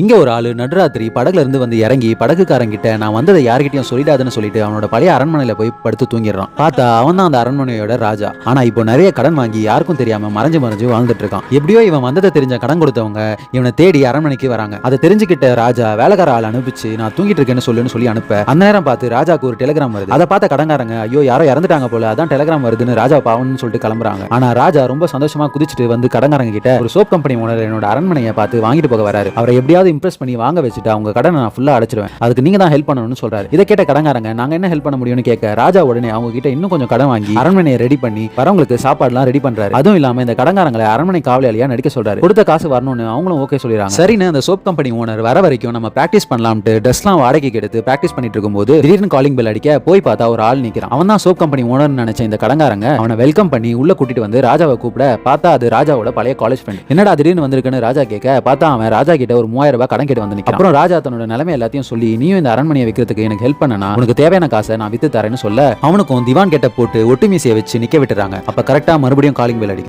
இங்க ஒரு ஆளு நடுராத்திரி படகுல இருந்து வந்து இறங்கி படகுக்காரங்கிட்ட நான் வந்ததை யார்கிட்டயும் சொல்லிடாதுன்னு சொல்லிட்டு அவனோட பழைய அரண்மனையில போய் படுத்து தூங்கிடுறான். பார்த்தா அவன் தான் அந்த அரண்மனையோட ராஜா. ஆனா இப்போ நிறைய கடன் வாங்கி யாருக்கும் தெரியாம மறைஞ்சு மறைஞ்சு வாழ்ந்துட்டு இருக்கான் எப்படியோ இவன் வந்ததை தெரிஞ்ச கடன் கொடுத்தவங்க இவனை தேடி அரண்மனைக்கு வராங்க. அதை தெரிஞ்சுக்கிட்ட ராஜா வேலைக்கார ஆள் அனுப்பிச்சு நான் தூங்கிட்டு இருக்கேன்னு சொல்லுன்னு சொல்லி அனுப்ப. அந்த நேரம் பார்த்து ராஜாக்கு ஒரு டெலிகிராம் வருது. அதை பார்த்த கடங்காரங்க ஐயோ யாரோ இறந்துட்டாங்க போல அதான் டெலிகிராம் வருதுன்னு ராஜா பாவன்னு சொல்லிட்டு கிளம்புறாங்க. ஆனா ராஜா ரொம்ப சந்தோஷமா குதிச்சுட்டு வந்து கடங்காரங்க கிட்ட ஒரு சோப் கம்பெனி ஓனர் என்னோட அரண்மனையை பார்த்து வாங்கிட்டு போக வராரு. அவரை எப்படியாவது இம்ப்ரெஸ் பண்ணி வாங்க வச்சுட்டு அவங்க கடனை நான் ஃபுல்லா அடைச்சிருவேன். அதுக்கு நீங்க தான் ஹெல்ப் பண்ணணும்னு சொல்றாரு. இதை கேட்ட கடங்காரங்க நாங்க என்ன ஹெல்ப் பண்ண முடியும்னு கேட்க ராஜா உடனே அவங்க கிட்ட இன்னும் கொஞ்சம் கடன் வாங்கி அரண்மனையை ரெடி பண்ணி வரவங்களுக்கு சாப்பாடுலாம் ரெடி பண்றாரு. அதுவும் இல்லாம இந்த கடங்காரங்களை அரண்மனை காவலாளியா நடிக்க சொல்றாரு. கொடுத்த காசு வரணும்னு அவங்களும் ஓகே சொல்லிடுறாங்க. சரின்னு அந்த சோப் கம்பெனி ஓனர் வர வரைக்கும் நம்ம பிராக்டிஸ் பண்ணலாம்ட்டு ட்ரெஸ்லாம் வாடகைக்கு எடுத்து பிராக்டிஸ் பண்ணிட்டு இருக்கும்போது திடீர்னு காலிங் பெல் அடிக்க போய் பார்த்தா ஒரு ஆள் நிக்கிறான். அவன் தான் சோப் கம்பெனி ஓனர்னு நினைச்ச இந்த கடங்காரங்க அவனை வெல்கம் பண்ணி உள்ள கூட்டிட்டு வந்து ராஜாவை கூப்பிட பார்த்தா அது ராஜாவோட பழைய காலேஜ் ஃப்ரெண்ட் என்னடா திடீர்னு வந்திருக்குன்னு ராஜா கேட்க பார்த்தா அவன் ராஜா கிட்ட ஒரு மூவாயிரம் ரூபாய் கடன் கேட்டு வந்து நிக்கிறான். அப்புறம் ராஜா தன்னோட நிலைமை எல்லாத்தையும் சொல்லி நீயும் இந்த அரண்மனையை வைக்கிறதுக்கு எனக்கு ஹெல்ப் பண்ணனா? உனக்கு தேவையான காசை நான் வித்து தரேன்னு சொல்ல அவனுக்கும் திவான் கேட்ட போட்டு ஒட்டுமீசையை வச்சு நிக்க விட்டுறாங்க. அப்ப கரெக்டா மறுபடியும் காலிங் பெல்